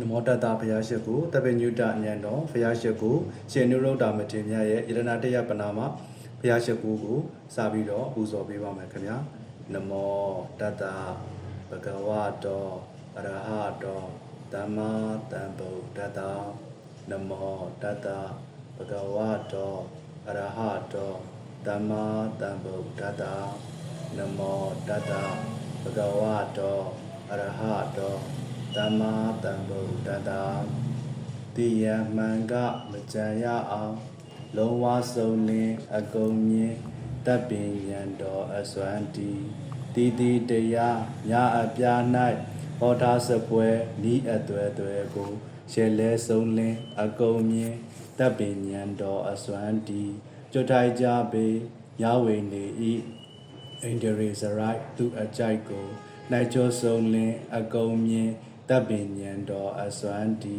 နမောတတဘုရားရှိခိုးတပည့်ညုတညံတော်ဘုရားရှိခိုးရှင်နုရုဒ္ဓမထေရမြတ်ရဲ့ယရဏတရပနာမဘုရားရှိခိုးကိုစပြီးတော့ပူဇော်ပေးပါမယ်ခင်ဗျာနမောတတဘဂဝတောအရဟတောသမ္မာသမ္ဗုဒ္ဓတ္တနမောတတဘဂဝတောအရဟတောသမ္မာသမ္ဗုဒ္ဓတ္တနမောတတဘဂဝတောအရဟတော သမ္မာသမ္ဗုဒ္ဓတ္တတိယမှန်ကမကြံရအောင်လုံးဝဆုံးလင်းအကုန်မြင်တပ်ပင်ညံတော်အစွမ်းတီတီတီတရားညအပြား၌ဟောထားစပွဲဤအသွဲသွဲကိုရှယ်လဲဆုံးလင်းအကုန်မြင်တပ်ပင်ညံတော်အစွမ်းတီကြွထိုက်ကြပေရဝေနေဤအင်ဒရီစရိုက်သူအကြိုက်ကိုနိုင်ကျော်ဆုံးလင်းအကုန်မြင် တပ်ပင်ညံတော်အစွမ်းတီ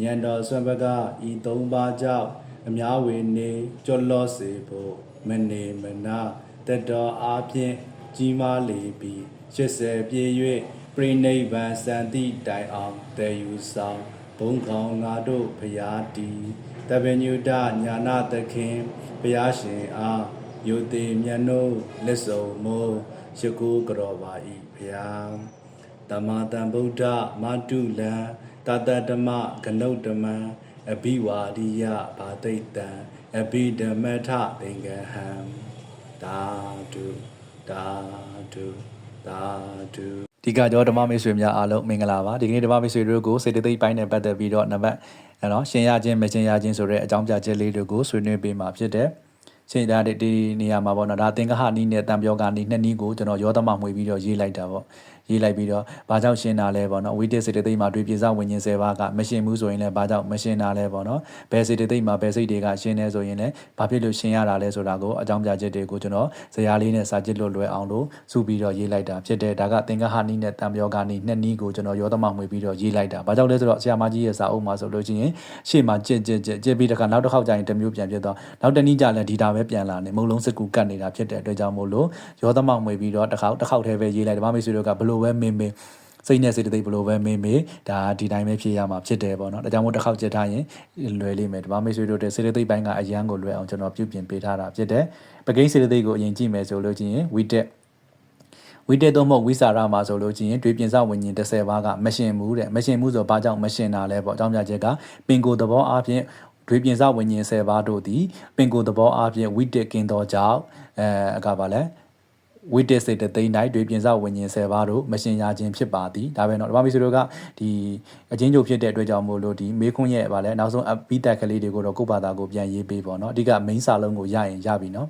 ညံတော်ဆွမ်းပကဤသုံးပါးကြောင့်အများဝေနေကြော်လော့စေဖို့မနေမနာတက်တော်အားဖြင့်ကြီးမားလေပြီး80ပြည့်၍ပြိနိဗ္ဗာန်စံတိတိုင်အောင်တည်ယူဆောင်ဘုံခေါင်ငါတို့ဖရာတီတပညုတညာနာသခင်ဘုရားရှင်အားယုတိမြတ်နို့လက်စုံမိုးရှိကိုကြောပါဤဖျား တမတံဗုဒ္ဓမတုလံတတတမကနုတ်တမံအဘိဝါဒိယဘာတိတ်တံအဘိဓမ္မထသင်္ကဟံတာတုတာတုတာတုဒီကကြောဓမ္မမိတ်ဆွေများအားလုံးမင်္ဂလာပါဒီကနေ့ဓမ္မမိတ်ဆွေတို့ကိုစေတသိက်ပိုင်းနဲ့ပတ်သက်ပြီးတော့နံပါတ်အဲ့တော့ရှင်ရခြင်းမခြင်းရခြင်းဆိုတဲ့အကြောင်းပြချက်လေးတွေကိုဆွေးနွေးပေးမှာဖြစ်တယ်ချိန်သားဒီနေရာမှာပေါ့နော်ဒါသင်္ကဟနီးနဲ့တံပြောကနီးနှစ်နီးကိုကျွန်တော်ရောသမမှွေပြီးတော့ရေးလိုက်တာပေါ့ ရေးလိုက်ပြီးတော့ဘာကြောင့်ရှင်းတာလဲပေါ့နော်ဝိတက်စေတသိက်မှာတွေ့ပြေစဝิญဉ်10ပါးကမရှင်းဘူးဆိုရင်လည်းဘာကြောင့်မရှင်းတာလဲပေါ့နော်ဘယ်စေတသိက်မှာဘယ်စိတ်တွေကရှင်းနေဆိုရင်လည်းဘာဖြစ်လို့ရှင်းရတာလဲဆိုတာကိုအကြောင်းပြချက်တွေကိုကျွန်တော်ဇာတ်လေးနဲ့စာကြည့်လို့လွယ်အောင်လို့စုပြီးတော့ရေးလိုက်တာဖြစ်တယ်ဒါကသင်္ကဟနီးနဲ့တံပြောကနီးနှစ်နီးကိုကျွန်တော်ရောသမမှွေပြီးတော့ရေးလိုက်တာဘာကြောင့်လဲဆိုတော့ဆရာမကြီးရဲ့စာအုပ်မှာဆိုလို့ချင်းရှေ့မှာကြစ်ကြစ်ကြစ်ကြစ်ပြီးတခါနောက်တစ်ခေါက်ကျရင်တစ်မျိုးပြန်ဖြစ်တော့နောက်တစ်နည်းကျလည်းဒီတာပဲပြန်လာနေမုံလုံးစကူကတ်နေတာဖြစ်တဲ့အတွက်ကြောင့်မို့လို့ရောသမမှွေပြီးတော့တစ်ခေါက်တစ်ခေါက်တည်းပဲရေးလိုက်ဓမ္မမိတ်ဆွေတို့ကဘလို့ပဲမင်းမင်းစိတ်နဲ့စိတ်တသိက်ဘလို့ပဲမေးမေးဒါဒီတိုင်းပဲဖြေရမှာဖြစ်တယ်ပေါ့နော်ဒါကြောင့်မို့တစ်ခေါက်ကြက်ထားရင်လွယ်လိမ့်မယ်ဓမ္မမိတ်ဆွေတို့တဲ့စိတ်တသိက်ပိုင်းကအရန်ကိုလွယ်အောင်ကျွန်တော်ပြုပြင်ပေးထားတာဖြစ်တယ်ပကိန်းစိတ်တသိက်ကိုအရင်ကြည့်မယ်ဆိုလို့ချင်းဝီတက်ဝိတက်တော့မဟုတ်ဝိစာရမှာဆိုလို့ချင်းတွေးပြင်စဝิญဉ်30ပါးကမရှင်ဘူးတဲ့မရှင်ဘူးဆိုဘာကြောင့်မရှင်တာလဲပေါ့အကြောင်းပြချက်ကပင်ကိုသဘောအားဖြင့်တွေးပြင်စဝิญဉ်10ပါးတို့သည်ပင်ကိုသဘောအားဖြင့်ဝိတက်ကင်းသောကြောင့်အဲအကပါလဲ ဝိတက်စိတ်တသိန်းတိုင်းတွေပြင်စဝิญဉ်10ပါးတို့မရှင်ရခြင်းဖြစ်ပါသည်ဒါပဲเนาะဓမ္မမီဆိုတို့ကဒီအချင်းချုပ်ဖြစ်တဲ့အတွက်ကြောင့်မို့လို့ဒီမေခွန်းရဲ့ဗာလဲနောက်ဆုံးအပိတက်ကလေးတွေကိုတော့ကိုယ့်ဘာသာကိုပြန်ရေးပေးပေါ့เนาะအဓိက main စာလုံးကိုရရင်ရပြီเนาะ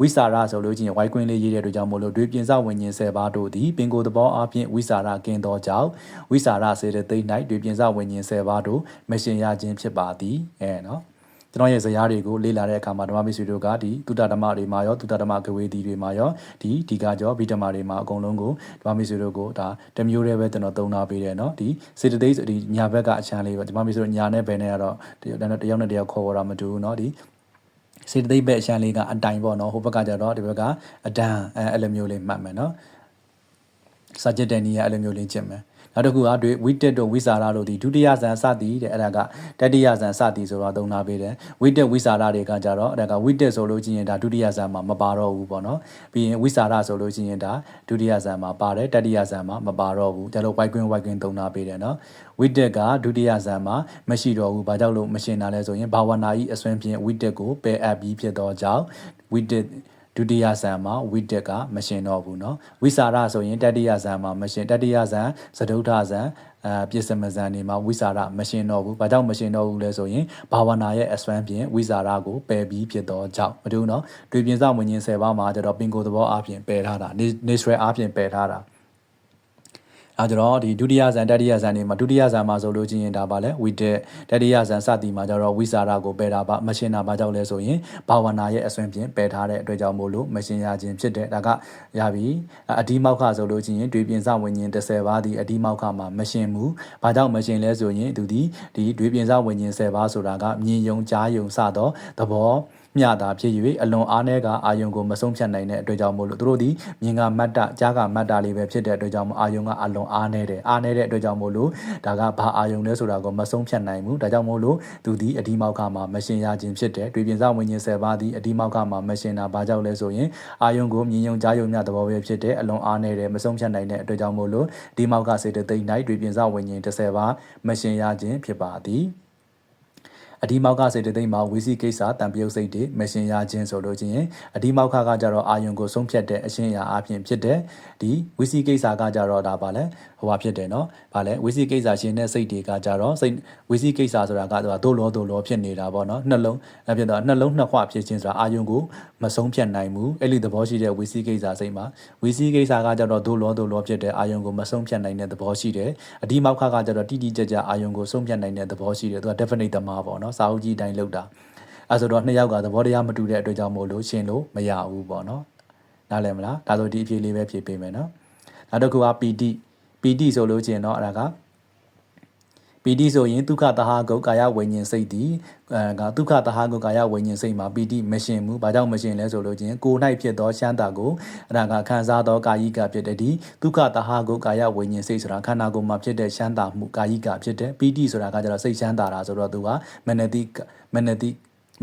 ဝိစာရဆိုလို့ချင်းဝိုင်းကွင်းလေးရေးတဲ့အတွက်ကြောင့်မို့လို့တွေပြင်စဝิญဉ်10ပါးတို့သည်ပင်ကိုယ်သဘောအပြင်ဝိစာရကင်းသောကြောင့်ဝိစာရစေတဲ့သိမ့်၌တွေပြင်စဝิญဉ်10ပါးတို့မရှင်ရခြင်းဖြစ်ပါသည်အဲเนาะ ကျွန်တော်ရဲ့ဇာတ်တွေကိုလေ့လာတဲ့အခါမှာဓမ္မမိတ်ဆွေတို့ကဒီသုတဓမ္မတွေမှာရောသုတဓမ္မကဝေဒီတွေမှာရောဒီဒီကကြောဗိဓမ္မာတွေမှာအကုန်လုံးကိုဓမ္မမိတ်ဆွေတို့ကိုဒါတမျိုးတည်းပဲကျွန်တော်သုံးထားပေးတယ်เนาะဒီစေတသိက်ဒီညာဘက်ကအချမ်းလေးပဲဓမ္မမိတ်ဆွေတို့ညာနဲ့ဘယ်နဲ့ကတော့ဒီတယောက်နဲ့တယောက်ခေါ်ရတာမတူဘူးเนาะဒီစေတသိက်ဘက်အချမ်းလေးကအတိုင်ပေါ့เนาะဟိုဘက်ကကျတော့ဒီဘက်ကအဒံအဲအဲ့လိုမျိုးလေးမှတ်မယ်เนาะစာကြက်တဲ့နီးရအဲ့လိုမျိုးလေးကျင့်မယ် နောက်တစ်ခုကတွေ့ဝိတက်တို့ဝိစာရတို့ဒီဒုတိယဇန်စသည်တဲ့အဲ့ဒါကတတိယဇန်စသည်ဆိုတော့သုံးထားပေးတယ်ဝိတက်ဝိစာရတွေကကြတော့အဲ့ဒါကဝိတက်ဆိုလို့ချင်းရင်ဒါဒုတိယဇန်မှာမပါတော့ဘူးပေါ့နော်ပြီးရင်ဝိစာရဆိုလို့ချင်းရင်ဒါဒုတိယဇန်မှာပါတယ်တတိယဇန်မှာမပါတော့ဘူးဒါလို့ဝိုက်ကွင်းဝိုက်ကွင်းသုံးထားပေးတယ်နော်ဝိတက်ကဒုတိယဇန်မှာမရှိတော့ဘူးဘာကြောင့်လို့မရှင်းတာလဲဆိုရင်ဘာဝနာဤအစွမ်းဖြင့်ဝိတက်ကိုပယ်အပ်ပြီးဖြစ်တော့ကြောင့်ဝိတက် ဒုတိယဇန်မှာဝိတက်ကမရှင်တော့ဘူးเนาะဝိစာရဆိုရင်တတိယဇန်မှာမရှင်တတိယဇန်သဒုဋ္ဌဇန်အဲပြစ္စမဇန်နေမှာဝိစာရမရှင်တော့ဘူး။ဘာကြောင့်မရှင်တော့ဘူးလဲဆိုရင်ဘာဝနာရဲ့အစွမ်းဖြင့်ဝိစာရကိုပယ်ပြီးဖြစ်တော့ကြောင့်မတူเนาะတွေ့ပြင်စဝင်ခြင်း10ပါးမှာကျတော့ပင်ကိုယ်သဘောအပြင်ပယ်ထားတာနေစရယ်အပြင်ပယ်ထားတာ အဲကြတော့ဒီဒုတိယဇန်တတိယဇန်တွေမှာဒုတိယဇန်မှာဆိုလို့ချင်းရင်ဒါပါလဲဝိတက်တတိယဇန်စသည်မှာကျတော့ဝိစာရကိုပယ်တာပါမရှင်းတာဘာကြောင့်လဲဆိုရင်ဘာဝနာရဲ့အစွမ်းဖြင့်ပယ်ထားတဲ့အတွက်ကြောင့်မို့လို့မရှင်းရခြင်းဖြစ်တဲ့ဒါကရပြီအဒီမောက်ခဆိုလို့ချင်းရင်တွေပြင်စဝင်ရင်30ပါးဒီအဒီမောက်ခမှာမရှင်းဘူးဘာကြောင့်မရှင်းလဲဆိုရင်သူဒီဒီတွေပြင်စဝင်ရင်10ပါးဆိုတာကမြင်ယုံကြားယုံစတော့သဘော မျှတာဖြစ်၍အလွန်အားနည်းကအာယုံကိုမဆုံးဖြတ်နိုင်တဲ့အတွက်ကြောင့်မို့လို့သူတို့ဒီမြင်ကမတ်တကြားကမတ်တာလေးပဲဖြစ်တဲ့အတွက်ကြောင့်မို့အာယုံကအလွန်အားနည်းတယ်အားနည်းတဲ့အတွက်ကြောင့်မို့လို့ဒါကဘာအာယုံလဲဆိုတာကိုမဆုံးဖြတ်နိုင်ဘူးဒါကြောင့်မို့လို့သူဒီအဒီမောက်ကမှာမရှင်ရခြင်းဖြစ်တယ်တွေ့ပြင်စဝိညာဉ်၁၀ပါးဒီအဒီမောက်ကမှာမရှင်တာဘာကြောင့်လဲဆိုရင်အာယုံကိုမြင်ယုံကြားယုံမြသဘောပဲဖြစ်တယ်အလွန်အားနည်းတယ်မဆုံးဖြတ်နိုင်တဲ့အတွက်ကြောင့်မို့လို့ဒီမောက်ကစေတသိက်၌တွေ့ပြင်စဝိညာဉ်၁၀ပါးမရှင်ရခြင်းဖြစ်ပါသည် အဒီမောက်ကစေတသိက်မှာဝီစီကိစ္စတံပြုတ်စိတ်တွေမရှင်ရခြင်းဆိုလို့ချင်းအဒီမောက်ကကကြတော့အာယုံကိုဆုံးဖြတ်တဲ့အရှင်းအရာအပြင်ဖြစ်တဲ့ဒီဝီစီကိစ္စကကြတော့ဒါပါလဲဟိုပါဖြစ်တယ်နော်ဗာလဲဝီစီကိစ္စရှင်တဲ့စိတ်တွေကကြတော့စိတ်ဝီစီကိစ္စဆိုတာကတော့ဒို့လောဒို့လောဖြစ်နေတာပေါ့နော်နှလုံးအဖြစ်တော့နှလုံးနှစ်ခွဖြစ်ခြင်းဆိုတာအာယုံကိုမဆုံးဖြတ်နိုင်ဘူးအဲ့ဒီသဘောရှိတဲ့ဝီစီကိစ္စစိတ်မှာဝီစီကိစ္စကကြတော့ဒို့လောဒို့လောဖြစ်တဲ့အာယုံကိုမဆုံးဖြတ်နိုင်တဲ့သဘောရှိတယ်အဒီမောက်ကကကြတော့တိတိကျကျအာယုံကိုဆုံးဖြတ်နိုင်တဲ့သဘောရှိတယ်သူက definite သမားပေါ့နော်စာအုပ်ကြီးအတိုင်းလောက်တာအဲဆိုတော့နှစ်ယောက်ကသဘောတရားမတူတဲ့အတွက်ကြောင့်မို့လို့ရှင်းလို့မရဘူးပေါ့နော်နားလည်မလားဒါဆိုဒီအဖြေလေးပဲဖြေပေးမယ်နော်နောက်တစ်ခုက PD PD ဆိုလို့ချင်းတော့အဲ့ဒါက ပီတိဆိုရင်ဒုက္ခတဟာကုတ်ကာယဝိညာဉ်စိတ်ဒီအဲကဒုက္ခတဟာကုတ်ကာယဝိညာဉ်စိတ်မှာပီတိမရှင်ဘူး။ဘာကြောင့်မရှင်လဲဆိုလို့ချင်းကိုယ်၌ဖြစ်သောရှမ်းတာကိုအဲဒါကခံစားသောကာယိကဖြစ်တဲ့ဒီဒုက္ခတဟာကုတ်ကာယဝိညာဉ်စိတ်ဆိုတာခန္ဓာကိုယ်မှာဖြစ်တဲ့ရှမ်းတာမှုကာယိကဖြစ်တဲ့ပီတိဆိုတာကကျတော့စိတ်ရှမ်းတာတာဆိုတော့သူကမနတိမနတိ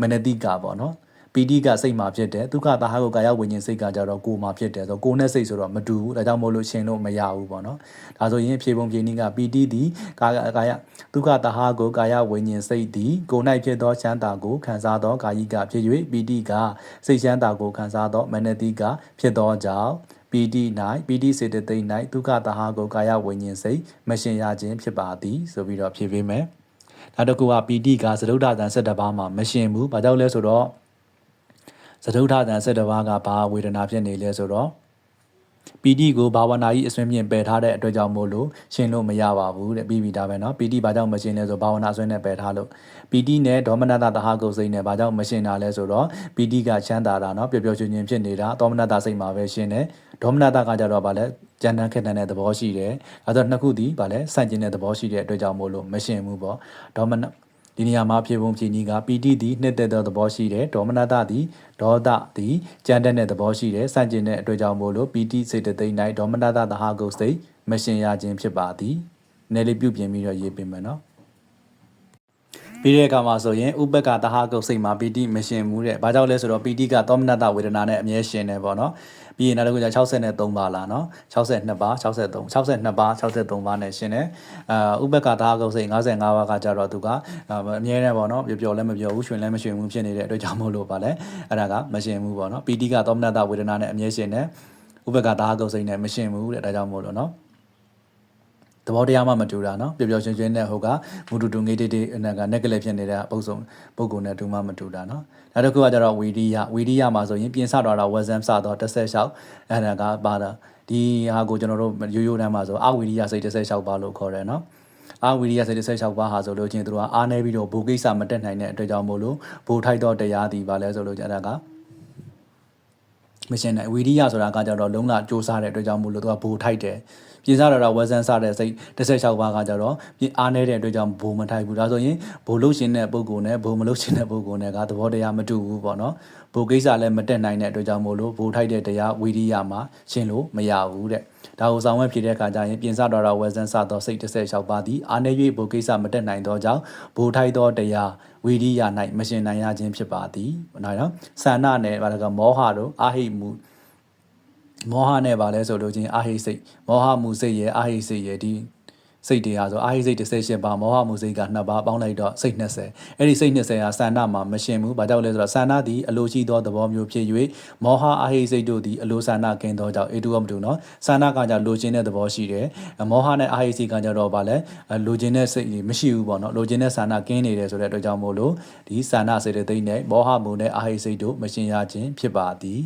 မနတိကပေါ့နော်။ ပီတိကစိတ်မှာဖြစ်တယ်ဒုက္ခတာဟကိုကာယဝိညာဉ်စိတ်ကကြတော့ကိုယ်မှာဖြစ်တယ်ဆိုတော့ကိုယ်နဲ့စိတ်ဆိုတော့မတူဘူးဒါကြောင့်မို့လို့ရှင်လို့မရဘူးပေါ့နော်ဒါဆိုရင်ဖြေပုံဖြေနည်းကပီတိသည်ကာယကာယဒုက္ခတာဟကိုကာယဝိညာဉ်စိတ်သည်ကိုယ်၌ဖြစ်သောချမ်းသာကိုခံစားသောကာယိကဖြစ်၍ပီတိကစိတ်ချမ်းသာကိုခံစားသောမနတိကဖြစ်သောကြောင့်ပီတိ၌ပီတိစေတသိက်၌ဒုက္ခတာဟကိုကာယဝိညာဉ်စိတ်မရှင်ရခြင်းဖြစ်ပါသည်ဆိုပြီးတော့ဖြေပေးမယ်နောက်တစ်ခုကပီတိကသဒုဒ္ဒတန်၁၇ပါးမှာမရှင်ဘူးဘာကြောင့်လဲဆိုတော့ သဒုဋ္ဌတန်၁၁ပါးကဘာဝေဒနာဖြစ်နေလဲဆိုတော့ပီတိကိုဘာဝနာကြီးအစွင်းမြင့်ပယ်ထားတဲ့အတွက်ကြောင့်မို့လို့ရှင်းလို့မရပါဘူးတဲ့ပြီးပြီဒါပဲเนาะပီတိဘာကြောင့်မရှင်းလဲဆိုဘာဝနာအစွင်းနဲ့ပယ်ထားလို့ပီတိနဲ့ဒေါမနတတဟကုတ်စိတ်နဲ့ဘာကြောင့်မရှင်းတာလဲဆိုတော့ပီတိကချမ်းသာတာเนาะပျော်ပျော်ရွှင်ရွှင်ဖြစ်နေတာဒေါမနတစိတ်မှာပဲရှင်းတယ်ဒေါမနတကကြတော့ဗာလဲကြမ်းတမ်းခက်တန်တဲ့သဘောရှိတယ်အဲဒါနှစ်ခုဒီဗာလဲဆန့်ကျင်တဲ့သဘောရှိတဲ့အတွက်ကြောင့်မို့လို့မရှင်းဘူးပေါ့ဒေါမန ဒီနေရာမှာဖြေပုံဖြေနည်းကပီတိသည်နှစ်သက်သောသဘောရှိတယ်ဒေါမနတသည်ဒေါသသည်ကြမ်းတမ်းတဲ့သဘောရှိတယ်စန့်ကျင်တဲ့အတွက်ကြောင့်မို့လို့ပီတိစေတသိက်၌ဒေါမနတသဟာကုတ်စိတ်မရှင်ရခြင်းဖြစ်ပါသည်နည်းလေးပြုပြင်ပြီးတော့ရေးပေးမယ်နော်ပြီးတဲ့အခါမှာဆိုရင်ဥပက္ခတဟာကုတ်စိတ်မှာပီတိမရှင်ဘူးတဲ့။ဘာကြောင့်လဲဆိုတော့ပီတိကသောမနတဝေဒနာနဲ့အမြဲရှင်တယ်ပေါ့နော်။ ပြီးရင်နောက်တစ်ခုကျ63ပါလားနော်။62ပါ63 62ပါ63ပါနဲ့ရှင်တယ်။အာဥပက္ခတဟာကုတ်စိတ်55ပါးကကြတော့သူကအမြဲတမ်းပေါ့နော်။ပျော်ပျော်လည်းမပျော်ဘူးရှင်လည်းမရှင်ဘူးဖြစ်နေတဲ့အတွက်ကြောင့်မို့လို့ပါလဲ။အဲ့ဒါကမရှင်ဘူးပေါ့နော်။ပီတိကသောမနတဝေဒနာနဲ့အမြဲရှင်တယ်။ဥပက္ခတဟာကုတ်စိတ်နဲ့မရှင်ဘူးတဲ့။ဒါကြောင့်မို့လို့နော်။ သဘောတရားမှမတူတာနော်ပျော်ပျော်ရွှင်ရွှင်နဲ့ဟိုကငူတူတူငေးတေးတေးနဲ့ကနက်ကလေးဖြစ်နေတဲ့ပုံစံပုံကုံနဲ့တူမှမတူတာနော်နောက်တစ်ခုကကျတော့ဝီရိယဝီရိယမှာဆိုရင်ပြင်ဆတော့တာဝက်ဆမ်စတော့တစ်ဆက်လျှောက်အဲ့ဒါကပါတာဒီဟာကိုကျွန်တော်တို့ရိုးရိုးတမ်းမှာဆိုအဝီရိယစိတ်တစ်ဆက်လျှောက်ပါလို့ခေါ်တယ်နော်အာဝီရိယစိတ်တစ်ဆက်လျှောက်ပါဟာဆိုလို့ချင်းသူတို့ကအားနေပြီးတော့ဘူကိစ္စမတက်နိုင်တဲ့အတွက်ကြောင့်မို့လို့ဘူထိုက်တော့တရားဒီပါလဲဆိုလို့ကျတာကမရှင်းနိုင်ဝီရိယဆိုတာကကြတော့လုံးလာစ조사တဲ့အတွက်ကြောင့်မို့လို့သူကဘူထိုက်တယ် ပြင်စားတော့ဝက်ဆန်စားတဲ့စိတ်16ပါးကကြတော့ပြင်အားနေတဲ့အတွက်ကြောင့်ဘိုမထိုက်ဘူးဒါဆိုရင်ဘိုလို့ရှင်တဲ့ပုံကိုနဲ့ဘိုမလို့ရှင်တဲ့ပုံကိုနဲ့ကသဘောတရားမတူဘူးပေါ့နော်ဘိုကိစ္စလည်းမတက်နိုင်တဲ့အတွက်ကြောင့်မို့လို့ဘိုထိုက်တဲ့တရားဝီရိယမှာရှင်းလို့မရဘူးတဲ့ဒါကိုဆောင်ဝဲဖြစ်တဲ့အခါကျရင်ပြင်စားတော့ဝက်ဆန်စားသောစိတ်16ပါးသည်အားနေ၍ဘိုကိစ္စမတက်နိုင်သောကြောင့်ဘိုထိုက်သောတရားဝီရိယ၌မရှင်နိုင်ရခြင်းဖြစ်ပါသည်နော်ဆန္ဒနဲ့ဘာလဲကမောဟတို့အာဟိမှု မောဟနဲ့ပါလဲဆိုလို့ချင်းအာဟိစိတ်မောဟမှုစိတ်ရဲ့အာဟိစိတ်ရဲ့ဒီစိတ်တရားဆိုအာဟိစိတ်38ပါမောဟမှုစိတ်က2ပါပေါင်းလိုက်တော့စိတ်20အဲ့ဒီစိတ်20ဟာဆန္ဒမှာမရှင်ဘူးဘာကြောင့်လဲဆိုတော့ဆန္ဒသည်အလိုရှိသောသဘောမျိုးဖြစ်၍မောဟအာဟိစိတ်တို့သည်အလိုဆန္ဒကင်းသောကြောင့်အေတူမတူနော်ဆန္ဒကကြလိုချင်တဲ့သဘောရှိတယ်မောဟနဲ့အာဟိစိတ်ကကြတော့ဗာလဲလိုချင်တဲ့စိတ်မရှိဘူးပေါ့နော်လိုချင်တဲ့ဆန္ဒကင်းနေတယ်ဆိုတဲ့အတွက်ကြောင့်မို့လို့ဒီဆန္ဒစေတသိက်နဲ့မောဟမှုနဲ့အာဟိစိတ်တို့မရှင်ရခြင်းဖြစ်ပါသည်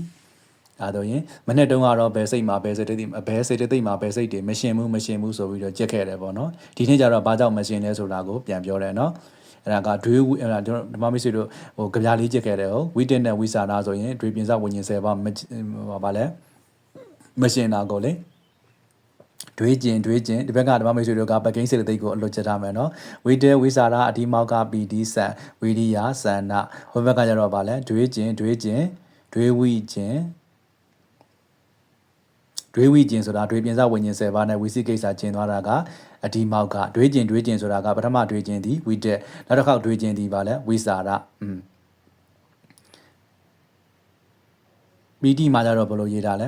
အဲတော့ရင်မနေ့တုန်းကတော့ဘယ်စိတ်မှာဘယ်စိတ်တိဘယ်စိတ်တိမှာဘယ်စိတ်တွေမရှင်ဘူးမရှင်ဘူးဆိုပြီးတော့ကြက်ခဲ့တယ်ပေါ့နော်ဒီနေ့ကျတော့ဘာကြောင့်မရှင်လဲဆိုတာကိုပြန်ပြောတယ်နော်အဲ့ဒါကဒွေးအဲ့ဒါကျွန်တော်ဓမ္မမိတ်ဆွေတို့ဟိုကြပြားလေးကြက်ခဲ့တယ်ဟုတ်ဝိတက်နဲ့ဝိစာနာဆိုရင်ဒွေးပြင်စဝิญဉ်ဆယ်ပါမဟောပါလဲမရှင်တာကိုလေတွေးကျင်တွေးကျင်ဒီဘက်ကဓမ္မမိတ်ဆွေတို့ကပကိန်းစေတသိက်ကိုအလွတ်ချက်ထားမယ်နော်ဝိတေဝိစာရအဒီမောက်ကပီဒီဆန်ဝိရိယဆန္ဒဟိုဘက်ကကျတော့ဗာလဲတွေးကျင်တွေးကျင်တွေးဝိကျင် တွေးဝိကျင်ဆိုတာတွေးပြင်စဝိညာဉ်10ပါးနဲ့ဝိသိကိစ္စကျင်သွားတာကအဒီမောက်ကတွေးကျင်တွေးကျင်ဆိုတာကပထမတွေးကျင်သည်ဝိတက်နောက်တစ်ခေါက်တွေးကျင်သည်ဗာလဲဝိစာရอืมပီတိမှာကြတော့ဘယ်လိုရေးတာလဲ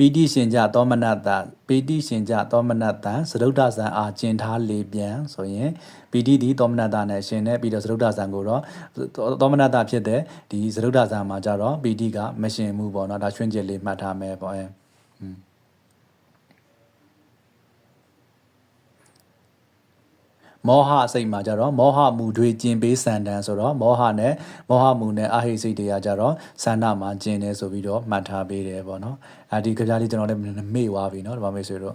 ပီတိရှင်ကြသောမနတပီတိရှင်ကြသောမနတံသရုဒ္ဓဇံအားကျင်ထားလေပြန်ဆိုရင်ပီတိဒီသောမနတနဲ့ရှင်နဲ့ပြီးတော့သရုဒ္ဓဇံကိုတော့သောမနတဖြစ်တဲ့ဒီသရုဒ္ဓဇံမှာကြတော့ပီတိကမရှင်မှုပေါ့နော်ဒါချွင်းကျက်လေးမှတ်ထားမယ်ပေါ့အဲอืม မောဟစိတ်မှာကြတော့မောဟမူတွေကျင်ပေးစန္ဒန်ဆိုတော့မောဟနဲ့မောဟမူနဲ့အဟိစိတ်တွေကကြတော့စန္ဒမှာကျင်တယ်ဆိုပြီးတော့မှတ်ထားပေးတယ်ပေါ့နော်အဲဒီကြပြားလေးကျွန်တော်လည်းမေ့သွားပြီနော်ဓမ္မမေဆွေတို့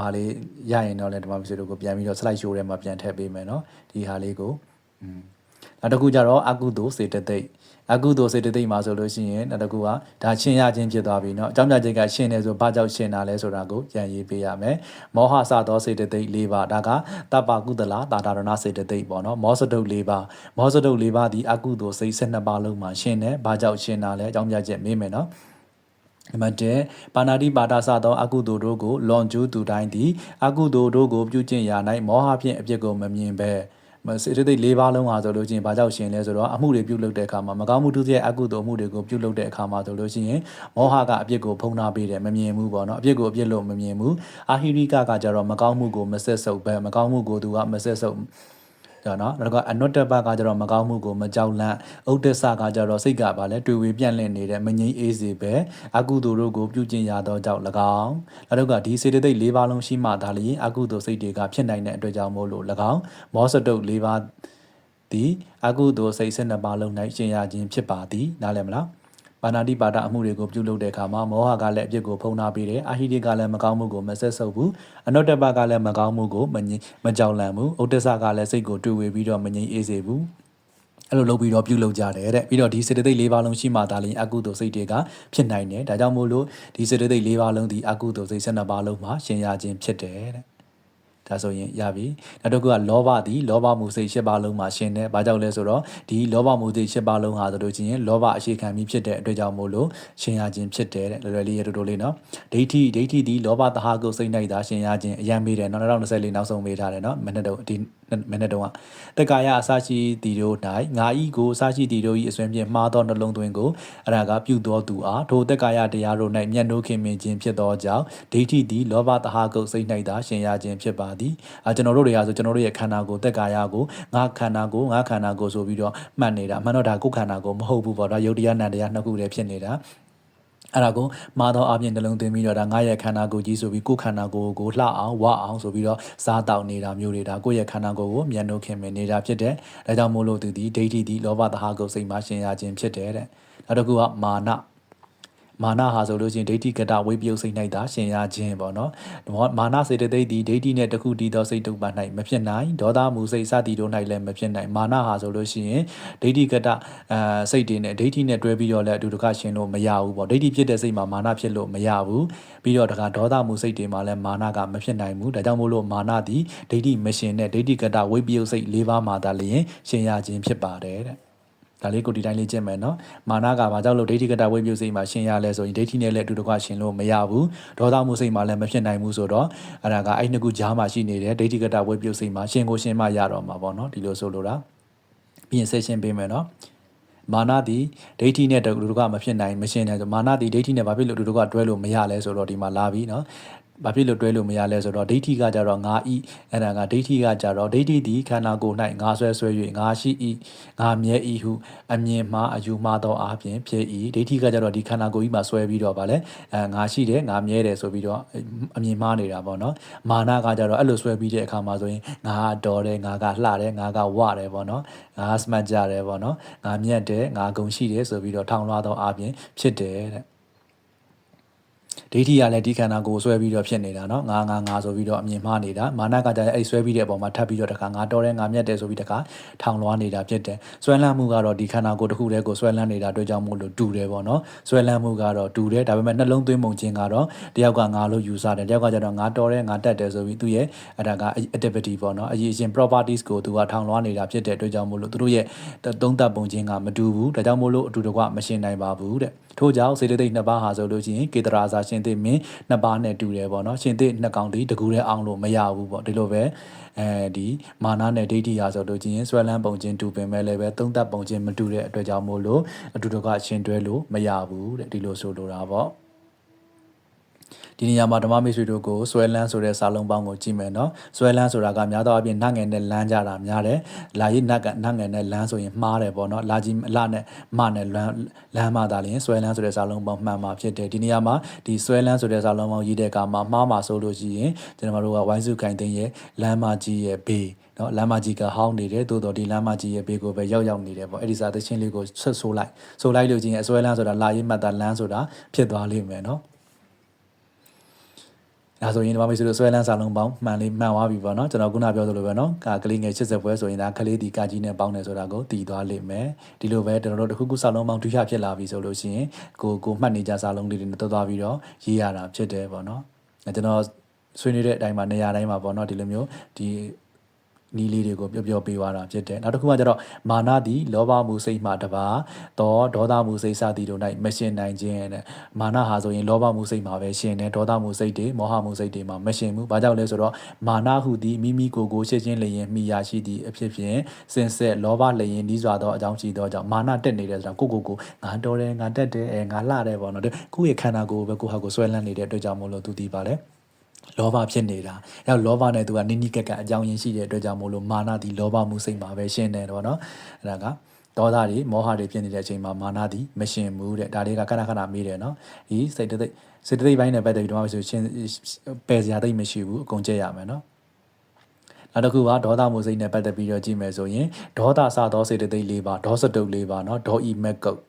ဟာလေးရရင်တော့လည်းဓမ္မမေဆွေတို့ကိုပြန်ပြီးတော့ slide show ထဲမှာပြန်ထည့်ပေးမယ်နော်ဒီဟာလေးကိုอืมနောက်တစ်ခုကြတော့အကုသိုလ်စေတသိက် အကုသိုလ်စေတသိက်မှာဆိုလို့ရှိရင်နောက်တစ်ခုကဒါရှင်းရခြင်းဖြစ်သွားပြီเนาะအကြောင်းပြချက်ကရှင်းတယ်ဆိုဘာကြောင့်ရှင်းတာလဲဆိုတာကိုပြန်ရေးပေးရမယ်မောဟစသောစေတသိက်၄ပါးဒါကတပ္ပကုသလတာတာရဏစေတသိက်ပေါ့เนาะမောစတုတ်၄ပါးမောစတုတ်၄ပါးဒီအကုသိုလ်စိတ်၁၂ပါးလုံးမှာရှင်းတယ်ဘာကြောင့်ရှင်းတာလဲအကြောင်းပြချက်မေးမယ်เนาะနံပါတ်1ပါဏာတိပါဒစသောအကုသိုလ်တို့ကိုလွန်ကျူးသူတိုင်းသည်အကုသိုလ်တို့ကိုပြုကျင့်ရာ၌မောဟဖြင့်အပြစ်ကိုမမြင်ဘဲ စေတသိက်၄ပါးလုံးဟာဆိုလို့ရှိရင်ဘာကြောင့်ရှင်လဲဆိုတော့အမှုတွေပြုလုပ်တဲ့အခါမှာမကောင်းမှုတုရဲ့အကုသိုလ်အမှုတွေကိုပြုလုပ်တဲ့အခါမှာဆိုလို့ရှိရင်မောဟကအပြစ်ကိုဖုံးထားပေးတယ်မမြင်ဘူးပေါ့နော်အပြစ်ကိုအပြစ်လို့မမြင်ဘူးအာဟိရိကကကြတော့မကောင်းမှုကိုမဆက်ဆုပ်ပဲမကောင်းမှုကိုသူကမဆက်ဆုပ် ဒါနော်နောက်ကအနုတ္တပကကြတော့မကောင်းမှုကိုမကြောက်လန့်ဥဒ္ဒဆကကြတော့စိတ်ကပါလဲတွေ့ဝေပြန့်လင့်နေတဲ့မငြိမ်းအေးစေပဲအကုသိုလ်တို့ကိုပြုကျင့်ရသောကြောင့်၎င်းနောက်ကဒီစေတသိက်၄ပါးလုံးရှိမှဒါလျင်အကုသိုလ်စိတ်တွေကဖြစ်နိုင်တဲ့အတွက်ကြောင့်မို့လို့၎င်းမောစတုတ်၄ပါးသည်အကုသိုလ်စိတ်၁၂ပါးလုံး၌ရှင်ရခြင်းဖြစ်ပါသည်နားလည်မလား ပါဏာတိပါဒအမှုတွေကိုပြုလုပ်တဲ့အခါမှာမောဟကလည်းအပြစ်ကိုဖုံးထားပေးတယ်အာဟိတိကလည်းမကောင်းမှုကိုမဆက်ဆုပ်ဘူးအနုတ္တပကလည်းမကောင်းမှုကိုမငြိမကြောက်လန့်ဘူးဥဒ္ဒဆကလည်းစိတ်ကိုတွေ့ဝေပြီးတော့မငြိအေးစေဘူးအဲ့လိုလုပ်ပြီးတော့ပြုလုပ်ကြတယ်တဲ့ပြီးတော့ဒီစေတသိက်၄ပါးလုံးရှိမှသာလျှင်အကုသိုလ်စိတ်တွေကဖြစ်နိုင်တယ်ဒါကြောင့်မို့လို့ဒီစေတသိက်၄ပါးလုံးဒီအကုသိုလ်စိတ်၁၂ပါးလုံးမှာရှင်ရခြင်းဖြစ်တယ်တဲ့ ဒါဆိုရင်ရပြီနောက်တစ်ခုကလောဘသည်လောဘမှုစိတ်၈ပါးလုံးမှာရှင်တယ်ဘာကြောင့်လဲဆိုတော့ဒီလောဘမှုစိတ်၈ပါးလုံးဟာဆိုလို့ချင်းလောဘအရှိခံပြီးဖြစ်တဲ့အတွက်ကြောင့်မို့လို့ရှင်ရခြင်းဖြစ်တယ်တဲ့လွယ်လွယ်လေးရတူတူလေးနော်ဒိဋ္ဌိဒိဋ္ဌိသည်လောဘတဟာကိုစိတ်၌သာရှင်ရခြင်းအယံမေးတယ်နော်2024နောက်ဆုံးမေးထားတယ်နော်မနေ့တော့ဒီ မနေ့တော့တက္ကာယအစရှိတီတို့၌ငါဤကိုအစရှိတီတို့၏အစွမ်းဖြင့်မှားသောနှလုံးသွင်းကိုအရာကပြုသောသူအားထိုတက္ကာယတရားတို့၌မျက်နှိုးခင်မင်ခြင်းဖြစ်သောကြောင့်ဒိဋ္ဌိသည်လောဘတဟာကုတ်စိတ်၌သာရှင်ရခြင်းဖြစ်ပါသည်အဲကျွန်တော်တို့တွေဟာဆိုကျွန်တော်တို့ရဲ့ခန္ဓာကိုယ်တက္ကာယကိုငါခန္ဓာကိုငါခန္ဓာကိုဆိုပြီးတော့မှတ်နေတာအမှန်တော့ဒါကိုယ်ခန္ဓာကိုမဟုတ်ဘူးပေါ့ဒါယုတ်တရားနံတရားနှစ်ခုတည်းဖြစ်နေတာ အဲ့ဒါကိုမာသောအပြင်နှလုံးသွင်းပြီးတော့ဒါငါရဲ့ခန္ဓာကိုယ်ကြီးဆိုပြီးကိုယ်ခန္ဓာကိုယ်ကိုလှအောင်ဝအောင်ဆိုပြီးတော့စားတောက်နေတာမျိုးတွေဒါကိုယ့်ရဲ့ခန္ဓာကိုယ်ကိုမျက်နှာခင်မနေတာဖြစ်တဲ့ဒါကြောင့်မို့လို့သူဒီဒိဋ္ဌိဒီလောဘသဟာကိုယ်စိတ်မှရှင်ရခြင်းဖြစ်တယ်တဲ့နောက်တစ်ခုကမာန မာနဟာဆိုလို့ချင်းဒိဋ္ဌိကတဝိပယုတ်စိတ်၌သာရှင်ရခြင်းပေါ့နော်မာနစေတသိက်ဒီဒိဋ္ဌိနဲ့တခုတည်သောစိတ်တုပ်ပါ၌မဖြစ်နိုင်ဒေါသမူစိတ်စသည်တို့၌လည်းမဖြစ်နိုင်မာနဟာဆိုလို့ရှိရင်ဒိဋ္ဌိကတအာစိတ်တွေနဲ့ဒိဋ္ဌိနဲ့တွဲပြီးတော့လည်းအတူတကရှင်လို့မရဘူးပေါ့ဒိဋ္ဌိဖြစ်တဲ့စိတ်မှာမာနဖြစ်လို့မရဘူးပြီးတော့တခါဒေါသမူစိတ်တွေမှာလည်းမာနကမဖြစ်နိုင်ဘူးဒါကြောင့်မို့လို့မာနသည်ဒိဋ္ဌိမရှင်တဲ့ဒိဋ္ဌိကတဝိပယုတ်စိတ်၄ပါးမှာသာလျင်ရှင်ရခြင်းဖြစ်ပါတယ်တဲ့ ဒါလေးကိုဒီတိုင်းလေးကျင့်မယ်နော်မာနကဘာကြောင့်လို့ဒိဋ္ဌိကတဝိပယုစိတ်မှာရှင်ရလဲဆိုရင်ဒိဋ္ဌိနဲ့လည်းအတူတကွရှင်လို့မရဘူးဒေါသမှုစိတ်မှာလည်းမဖြစ်နိုင်ဘူးဆိုတော့အဲ့ဒါကအဲ့နှစ်ခုကြားမှာရှိနေတဲ့ဒိဋ္ဌိကတဝိပယုစိတ်မှာရှင်ကိုရှင်မှရတော့မှာပေါ့နော်ဒီလိုဆိုလိုတာပြင်ဆက်ရှင်းပေးမယ်နော်မာနသည်ဒိဋ္ဌိနဲ့တူတူကမဖြစ်နိုင်မရှင်းနိုင်ဆိုမာနသည်ဒိဋ္ဌိနဲ့ဘာဖြစ်လို့တူတူကတွဲလို့မရလဲဆိုတော့ဒီမှာလာပြီနော် ဘာဖြစ်လို့တွဲလို့မရလဲဆိုတော့ဒိဋ္ဌိကကြတော့ငါဤအဲ့ဒါကဒိဋ္ဌိကကြတော့ဒိဋ္ဌိသည်ခန္ဓာကိုယ်၌ငါဆွဲဆွဲ၍ငါရှိဤငါမြဲဤဟုအမြင်မှားအယူမှားသောအပြင်ဖြစ်ဤဒိဋ္ဌိကကြတော့ဒီခန္ဓာကိုယ်ကြီးမှာဆွဲပြီးတော့ဗာလဲအဲငါရှိတယ်ငါမြဲတယ်ဆိုပြီးတော့အမြင်မှားနေတာပေါ့နော်မာနကကြတော့အဲ့လိုဆွဲပြီးတဲ့အခါမှာဆိုရင်ငါတော်တယ်ငါကလှတယ်ငါကဝတယ်ပေါ့နော်ငါစမတ်ကြတယ်ပေါ့နော်ငါမြတ်တယ်ငါဂုံရှိတယ်ဆိုပြီးတော့ထောင်လွှားသောအပြင်ဖြစ်တယ်တဲ့ ဒိဋ္ဌိကလည်းဒီခန္ဓာကိုယ်ဆွဲပြီးတော့ဖြစ်နေတာနော်ငါငါငါဆိုပြီးတော့အမြင်မှားနေတာမာနကကြတဲ့အဲ့ဆွဲပြီးတဲ့အပေါ်မှာထပ်ပြီးတော့တခါငါတော်တယ်ငါမြတ်တယ်ဆိုပြီးတခါထောင်လွှားနေတာဖြစ်တယ်ဆွဲလန်းမှုကတော့ဒီခန္ဓာကိုယ်တစ်ခုတည်းကိုဆွဲလန်းနေတာတွေ့ကြောင်းမို့လို့တူတယ်ပေါ့နော်ဆွဲလန်းမှုကတော့တူတယ်ဒါပေမဲ့နှလုံးသွင်းမှုခြင်းကတော့တယောက်ကငါလို့ယူဆတယ်တယောက်ကကျတော့ငါတော်တယ်ငါတတ်တယ်ဆိုပြီးသူ့ရဲ့အဲ့ဒါက activity ပေါ့နော်အရေးအချင်း properties ကိုသူကထောင်လွှားနေတာဖြစ်တဲ့တွေ့ကြောင်းမို့လို့သူတို့ရဲ့သုံးသပ်ပုံခြင်းကမတူဘူးဒါကြောင့်မို့လို့အတူတကွမရှင်းနိုင်ပါဘူးတဲ့ထို့ကြောင့်စေတသိက်နှစ်ပါးဟာဆိုလို့ရှိရင်ကေတရာစာရှင်သိမင်းနှစ်ပါးနဲ့တူတယ်ပေါ့နော်ရှင်သိနှစ်ကောင်ဒီတကူတဲ့အောင်လို့မရဘူးပေါ့ဒီလိုပဲအဲဒီမာနနဲ့ဒိဋ္ဌိဟာဆိုလို့ရှိရင်ဆွဲလန်းပုံချင်းတူပင်မဲ့လည်းပဲသုံးသပ်ပုံချင်းမတူတဲ့အတွက်ကြောင့်မို့လို့အတူတကွရှင်တွဲလို့မရဘူးတဲ့ဒီလိုဆိုလိုတာပေါ့ ဒီနေရာမှာဓမ္မမိတ်ဆွေတို့ကိုဆွဲလန်းဆိုတဲ့စာလုံးပေါင်းကိုကြည့်မယ်နော်ဆွဲလန်းဆိုတာကများသောအားဖြင့်နတ်ငယ်နဲ့လမ်းကြတာများတယ်လာရင်နတ်ကနတ်ငယ်နဲ့လမ်းဆိုရင်မှားတယ်ပေါ့နော်လာကြီးအလနဲ့မနဲ့လမ်းလမ်းမှသာလျှင်ဆွဲလန်းဆိုတဲ့စာလုံးပေါင်းမှန်မှာဖြစ်တယ်ဒီနေရာမှာဒီဆွဲလန်းဆိုတဲ့စာလုံးပေါင်းရေးတဲ့အခါမှာမှားမှာဆိုလို့ရှိရင်ကျွန်တော်တို့ကဝိုင်းစုကင်သိန်းရဲ့လမ်းမကြီးရဲ့ဘေးနော်လမ်းမကြီးကဟောင်းနေတယ်သို့တော်ဒီလမ်းမကြီးရဲ့ဘေးကိုပဲရောက်ရောက်နေတယ်ပေါ့အဲ့ဒီစာသချင်းလေးကိုဆွတ်ဆိုးလိုက်ဆိုလိုက်လို့ချင်းအစွဲလန်းဆိုတာလာရင်မှတ်တာလမ်းဆိုတာဖြစ်သွားလိမ့်မယ်နော် ဒါဆိုရင်ဒီမှာမိတ်ဆွေတို့ဆွဲလန်းစာလုံးပေါင်းမှန်လေးမှန်သွားပြီပေါ့နော်ကျွန်တော်ခုနပြောသလိုပဲနော်ကာကလေးငယ်80ပွဲဆိုရင်ဒါကလေးဒီကာကြီးနဲ့ပေါင်းတယ်ဆိုတာကိုတည်သွားလိမ့်မယ်ဒီလိုပဲကျွန်တော်တို့တစ်ခုခုစာလုံးပေါင်းဒုရဖြစ်လာပြီဆိုလို့ရှိရင်ကိုကိုမှတ်နေကြစာလုံးလေးတွေနဲ့တွတ်သွားပြီးတော့ရေးရတာဖြစ်တယ်ပေါ့နော်အဲကျွန်တော်ဆွေးနွေးတဲ့အတိုင်းမှာနေရာတိုင်းမှာပေါ့နော်ဒီလိုမျိုးဒီ နီးလေးတွေကိုပြောပြောပေးသွားတာဖြစ်တယ်နောက်တစ်ခုကကျတော့မာနသည်လောဘမှုစိတ်မှတပါတော့ဒေါသမှုစိတ်စသည်တို့၌မရှင်နိုင်ခြင်းတဲ့မာနဟာဆိုရင်လောဘမှုစိတ်မှာပဲရှင်တယ်ဒေါသမှုစိတ်တွေမောဟမှုစိတ်တွေမှာမရှင်ဘူးဘာကြောင့်လဲဆိုတော့မာနဟုသည်မိမိကိုယ်ကိုရှင်းချင်းလျင်မိရရှိသည့်အဖြစ်ဖြင့်စင်ဆက်လောဘလျင်ဤစွာသောအကြောင်းရှိသောကြောင့်မာနတက်နေတယ်ဆိုတော့ကိုကိုကိုငါတော်တယ်ငါတက်တယ်အဲငါလှတယ်ပေါ့နော်ကိုယ့်ရဲ့ခန္ဓာကိုယ်ပဲကိုယ့်ဟာကိုယ်ဆွဲလန်းနေတဲ့အတွက်ကြောင့်မို့လို့သူတည်ပါလေ လောဘဖြစ်နေတာ။အဲတော့လောဘနဲ့သူကနိနိကက်ကအကြောင်းရင်းရှိတဲ့အတွက်ကြောင့်မို့လို့မာနသည်လောဘမှုစိတ်မှာပဲရှင်းနေတယ်ပေါ့နော်။အဲဒါကဒေါသတွေမောဟတွေဖြစ်နေတဲ့အချိန်မှာမာနသည်မရှင်းဘူးတဲ့။ဒါလေးကခဏခဏမေးတယ်နော်။ဒီစိတ်တသိက်စိတ်တသိက်ပိုင်းနဲ့ပတ်သက်ပြီးတော့မှဆိုရှင်းပယ်စရာသိမရှိဘူးအကုန်ကြည့်ရမယ်နော်။နောက်တစ်ခုကဒေါသမှုစိတ်နဲ့ပတ်သက်ပြီးတော့ကြည့်မယ်ဆိုရင်ဒေါသစသောစေတသိက်၄ပါးဒေါစတုတ်၄ပါးเนาะဒေါဤမက်ကုတ်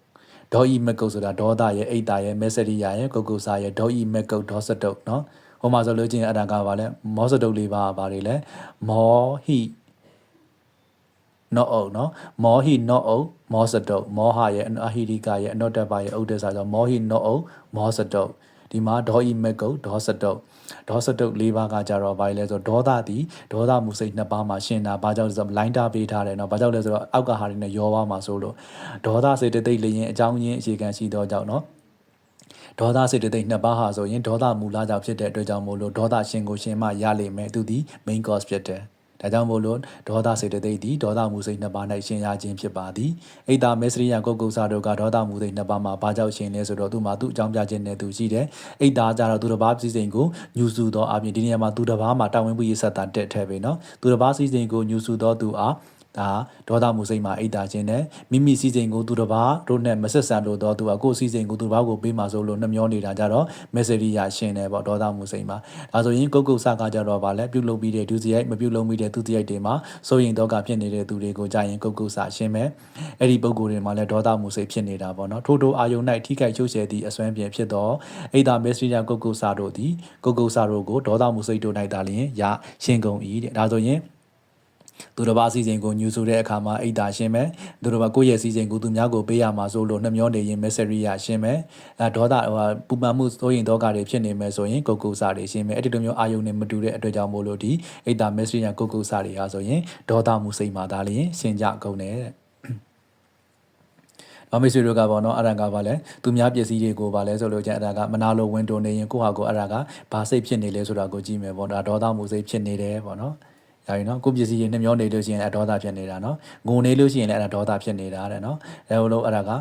ဒေါဤမက်ကုတ်ဆိုတာဒေါသရဲ့အိတ်တာရဲ့မက်စရိယာရဲ့ကုတ်ကုတ်စာရဲ့ဒေါဤမက်ကုတ်ဒေါစတုတ်เนาะ ဟိုမှာဆိုလို့ချင်းအတာကပါလဲမောစတုတ်လေးပါပါလေလဲမောဟိနော့အုပ်နော်မောဟိနော့အုပ်မောစတုတ်မောဟရဲ့အဟိရိကရဲ့အနော့တပ်ပါရဲ့အုပ်တဲ့စာကြောင့်မောဟိနော့အုပ်မောစတုတ်ဒီမှာဒေါဤမကုတ်ဒေါစတုတ်ဒေါစတုတ်၄ပါးကကြတော့ဘာလဲဆိုတော့ဒေါသသည်ဒေါသမူစိတ်နှစ်ပါးမှာရှင်းတာဘာကြောင့်လဲဆိုတော့လိုင်းတာပေးထားတယ်နော်ဘာကြောင့်လဲဆိုတော့အောက်ကဟာတွေနဲ့ရောပါမှာဆိုလို့ဒေါသစေတသိက်လျင်အကြောင်းရင်းအခြေခံရှိတော့ကြောင့်နော် ဒေါသစိတ်တိတ်နှစ်ပါးဟာဆိုရင်ဒေါသမူလကြောင့်ဖြစ်တဲ့အတွက်ကြောင့်မို့လို့ဒေါသရှင်ကိုရှင်မှရလိမ့်မယ်သူသည် main cause ဖြစ်တယ်ဒါကြောင့်မို့လို့ဒေါသစေတသိက်သည်ဒေါသမူစိတ်နှစ်ပါး၌ရှင်ရခြင်းဖြစ်ပါသည်အိတာမေစရိယကုတ်ကုတ်စာတို့ကဒေါသမူစိတ်နှစ်ပါးမှာဘာကြောင့်ရှင်လဲဆိုတော့သူ့မှာသူ့အကြောင်းပြခြင်းနဲ့သူရှိတယ်အိတာကြတော့သူတစ်ပါးစည်းစိမ်ကိုညူစုသောအပြင်ဒီနေရာမှာသူတစ်ပါးမှာတာဝန်မှုရေးဆက်တာတက်ထဲပဲเนาะသူတစ်ပါးစည်းစိမ်ကိုညူစုသောသူအား ဒါဒေါသမှုစိတ်မှာအိတ်တာခြင်းနဲ့မိမိစီစဉ်ကိုသူတစ်ပါးတို့နဲ့မဆက်ဆံလို့တော့သူကကိုယ်စီစဉ်ကိုသူတစ်ပါးကိုပေးမှာဆိုလို့နှမျောနေတာကြတော့မက်ဆေရီယာရှင်းတယ်ပေါ့ဒေါသမှုစိတ်မှာဒါဆိုရင်ကုတ်ကုတ်ဆကကြတော့ဗာလဲပြုတ်လုပ်ပြီးတဲ့ဒုစရိုက်မပြုတ်လုပ်ပြီးတဲ့သူစရိုက်တွေမှာစိုးရင်တော့ကဖြစ်နေတဲ့သူတွေကိုကြာရင်ကုတ်ကုတ်ဆရှင်းမယ်အဲ့ဒီပုံကိုယ်တွေမှာလဲဒေါသမှုစိတ်ဖြစ်နေတာပေါ့နော်ထို့ထိုအာယုံ၌ထိခိုက်ချုပ်ချယ်သည့်အစွမ်းပြင်ဖြစ်တော့အိတ်တာမက်ဆေရီယာကုတ်ကုတ်ဆတို့သည်ကုတ်ကုတ်ဆတို့ကိုဒေါသမှုစိတ်တို့၌တာလျင်ရရှင်းကုန်၏တဲ့ဒါဆိုရင် သူတစ်ပါးအစည်းအစိမ်ကိုညူဆိုတဲ့အခါမှာအိတ်တာရှင်းမယ်သူတစ်ပါးကိုယ့်ရဲ့အစည်းအစိမ်ကိုသူများကိုပေးရမှာဆိုလို့နှမျောနေရင်မက်ဆေရီယာရှင်းမယ်အဲဒေါသဟိုပူပန်မှုစိုးရင်ဒေါကတွေဖြစ်နေမယ်ဆိုရင်ကုတ်ကုစာတွေရှင်းမယ်အဲ့ဒီလိုမျိုးအာယုန်နဲ့မတူတဲ့အတွက်ကြောင့်မို့လို့ဒီအိတ်တာမက်ဆေရီယာကုတ်ကုစာတွေဟာဆိုရင်ဒေါသမှုစိတ်မှာဒါလျင်ရှင်းကြကုန်တယ်တဲ့မမေဆွေတို့ကပေါ့နော်အရန်ကပါလဲသူများပစ္စည်းတွေကိုပါလဲဆိုလို့ကျန်အရန်ကမနာလိုဝင်တိုနေရင်ကိုဟာကိုအရန်ကဘာစိတ်ဖြစ်နေလဲဆိုတာကိုကြည့်မယ်ပေါ့နော်ဒေါသမှုစိတ်ဖြစ်နေတယ်ပေါ့နော် ဒါရင်နော်ကိုပစ္စည်းတွေနှမျောနေလို့ရှိရင်အဒေါသဖြစ်နေတာနော်ငုံနေလို့ရှိရင်လည်းအဲ့ဒါဒေါသဖြစ်နေတာတဲ့နော်အဲလိုလို့အဲ့ဒါက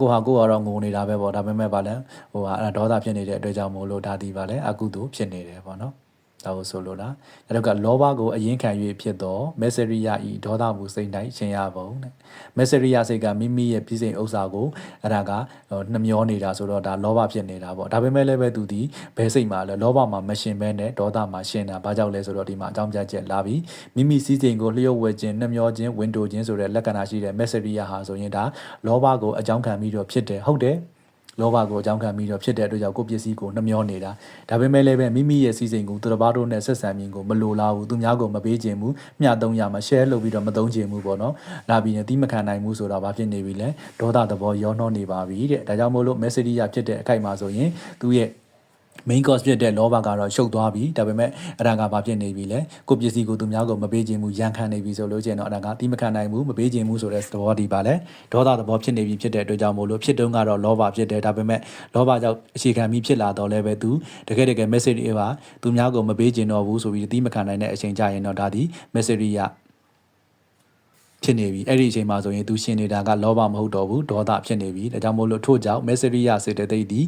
ကိုဟာကိုကတော့ငုံနေတာပဲပေါ့ဒါပေမဲ့ဗာလဲဟိုဟာအဲ့ဒါဒေါသဖြစ်နေတဲ့အတွက်ကြောင့်မို့လို့ဒါဒီဗာလဲအကုသို့ဖြစ်နေတယ်ပေါ့နော် ဒါကိုဆိုလိုတာဒါတော့ကလောဘကိုအရင်ခံ၍ဖြစ်သောမက်ဆရိယဤဒေါသမှုစိတ်၌ရှင်ရပုံတဲ့မက်ဆရိယစိတ်ကမိမိရဲ့ပြည်စိန်ဥစ္စာကိုအဲ့ဒါကနှမျောနေတာဆိုတော့ဒါလောဘဖြစ်နေတာပေါ့ဒါပေမဲ့လည်းပဲသူဒီဘယ်စိတ်မှာလဲလောဘမှာမရှင်ဘဲနဲ့ဒေါသမှာရှင်တာဘာကြောင့်လဲဆိုတော့ဒီမှာအကြောင်းပြချက်လာပြီးမိမိစည်းစိမ်ကိုလျှို့ဝှက်ခြင်းနှမျောခြင်းဝင်တိုခြင်းဆိုတဲ့လက္ခဏာရှိတဲ့မက်ဆရိယဟာဆိုရင်ဒါလောဘကိုအကြောင်းခံပြီးတော့ဖြစ်တယ်ဟုတ်တယ် လောဘကိုအကြောင်းခံပြီးတော့ဖြစ်တဲ့အတွက်ကြောင့်ကိုယ့်ပစ္စည်းကိုနှမျောနေတာဒါပေမဲ့လည်းပဲမိမိရဲ့စီစဉ်ကိုသူတစ်ပါးတို့နဲ့ဆက်ဆံမြင်ကိုမလိုလားဘူးသူများကိုမပေးခြင်းဘူးမျှသုံးရမှာ share လုပ်ပြီးတော့မသုံးခြင်းဘူးပေါ့နော်လာပြီးရင်တိမခံနိုင်ဘူးဆိုတာဘာဖြစ်နေပြီလဲဒေါသသဘောရောနှောနေပါပြီတဲ့ဒါကြောင့်မို့လို့ message ရဖြစ်တဲ့အခိုက်မှာဆိုရင်သူ့ရဲ့ main course ဖြစ်တဲ့လောဘကတော့ရှုပ်သွားပြီဒါပေမဲ့အဲ့ဒါကဘာဖြစ်နေပြီလဲကိုပစ္စည်းကိုသူများကိုမပေးခြင်းဘူးရန်ခံနေပြီဆိုလို့ကျရင်တော့အဲ့ဒါကတိမခံနိုင်ဘူးမပေးခြင်းဘူးဆိုတဲ့သဘောဒီပါလဲဒေါသသဘောဖြစ်နေပြီဖြစ်တဲ့အတွက်ကြောင့်မို့လို့ဖြစ်တုန်းကတော့လောဘဖြစ်တယ်ဒါပေမဲ့လောဘကြောင့်အခြေခံပြီးဖြစ်လာတော့လည်းပဲသူတကယ်တကယ် message တွေပါသူများကိုမပေးခြင်းတော့ဘူးဆိုပြီးတိမခံနိုင်တဲ့အချိန်ကြရင်တော့ဒါဒီ message ရဖြစ်နေပြီအဲ့ဒီအချိန်မှာဆိုရင်သူရှင်နေတာကလောဘမဟုတ်တော့ဘူးဒေါသဖြစ်နေပြီဒါကြောင့်မို့လို့ထို့ကြောင့် message ရစေတဲ့သိဒီ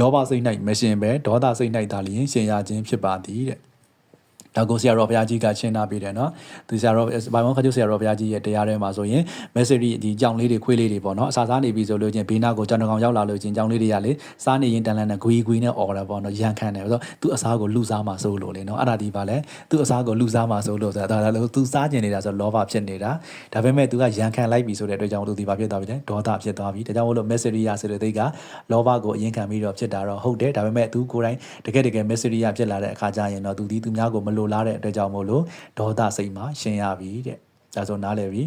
လောဘစိတ်၌မရှင်ပဲဒေါသစိတ်၌သာလျှင်ရှင်ရခြင်းဖြစ်ပါသည်တဲ့ ဒါကိုဆရာတော်ဘုရားကြီးကရှင်းနာပေးတယ်နော်သူဆရာတော်ဘိုင်မောခကျုဆရာတော်ဘုရားကြီးရဲ့တရားထဲမှာဆိုရင် message ဒီကြောင်လေးတွေခွေးလေးတွေပေါ့နော်အစာစားနေပြီဆိုလို့ချင်းဘေးနာကိုကြောင်တကောင်ရောက်လာလို့ချင်းကြောင်လေးတွေကလေစားနေရင်တန်လန်နဲ့ဂွီဂွီနဲ့អော်တာပေါ့နော်ရန်ခံတယ်ဆိုတော့သူအစားကိုလူစားမှာစိုးလို့လေနော်အဲ့ဒါဒီပါလဲသူအစားကိုလူစားမှာစိုးလို့ဆိုတာဒါလည်းသူစားကျင်နေတာဆိုတော့လောဘဖြစ်နေတာဒါပေမဲ့သူကရန်ခံလိုက်ပြီဆိုတဲ့အတွက်ကြောင့်သူဒီပါဖြစ်သွားပြီလေဒေါသဖြစ်သွားပြီဒါကြောင့်မို့လို့ message ရဆိုတဲ့သိကလောဘကိုအရင်ခံပြီးတော့ဖြစ်တာတော့ဟုတ်တယ်ဒါပေမဲ့သူကိုယ်တိုင်တကယ်တကယ် message ရဖြစ်လာတဲ့အခါကျရင်တော့သူဒီသူများကိုမလိုလားတဲ့အတွက်ကြောင့်မို့လို့ဒေါသစိတ်မှာရှင်းရပြီတဲ့ဒါဆိုနားလည်ပြီ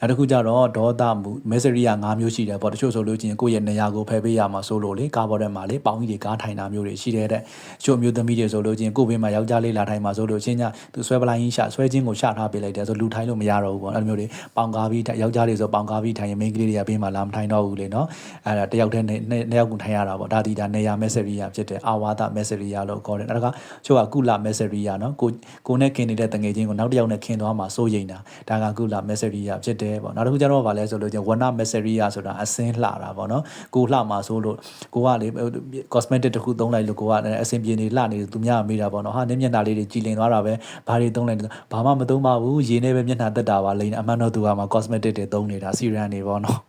နောက်တစ်ခုကျတော့ဒေါသမူမက်ဆရီယာ၅မျိုးရှိတယ်ပေါ့တချို့ဆိုလို့ချင်းကိုယ့်ရဲ့နေရာကိုဖယ်ပေးရမှာဆိုလို့လေကားပေါ်ထဲမှာလေပေါင်းကြီးတွေကားထိုင်တာမျိုးတွေရှိတယ်တဲ့ချို့မျိုးသမီးတွေဆိုလို့ချင်းကိုယ့်ဘေးမှာယောက်ျားလေးလာထိုင်မှာဆိုလို့ချင်းညသူဆွဲပလိုင်းကြီးရှာဆွဲချင်းကိုရှာထားပေးလိုက်တယ်ဆိုလူထိုင်လို့မရတော့ဘူးပေါ့အဲ့လိုမျိုးတွေပေါင်ကားပြီးယောက်ျားလေးဆိုပေါင်ကားပြီးထိုင်ရင်မိန်းကလေးတွေကဘေးမှာလာမထိုင်တော့ဘူးလေနော်အဲ့ဒါတယောက်တည်းနှစ်ယောက်ကိုထိုင်ရတာပေါ့ဒါဒီဒါနေရာမက်ဆရီယာဖြစ်တယ်အာဝါဒမက်ဆရီယာလို့ခေါ်တယ်နောက်ကချို့ကကုလမက်ဆရီယာနော်ကိုကိုနဲ့ခင်နေတဲ့တငယ်ချင်းကိုနောက်တစ်ယောက်နဲ့ခင်သွားမှာစိုးရိမ်တာဒါကကုလမက်ဆရီယာဖြစ်တယ်ပေါ့နောက်တစ်ခုကျတော့ဗာလဲဆိုလို့ချင်းဝနမက်ဆရီယာဆိုတာအစင်းလှတာပေါ့နော်ကိုလှမှာဆိုလို့ကိုကလေ cosmetic တစ်ခုသုံးလိုက်လို့ကိုကအစင်ပြေနေလှနေသူများမေးတာပေါ့နော်ဟာနင်းမျက်နှာလေးတွေကြည်လင်သွားတာပဲဘာတွေသုံးလိုက်ဘာမှမသုံးပါဘူးရေနဲ့ပဲမျက်နှာတက်တာပါလိမ့်အမှန်တော့သူကမှ cosmetic တွေသုံးနေတာစီရန်နေပေါ့နော်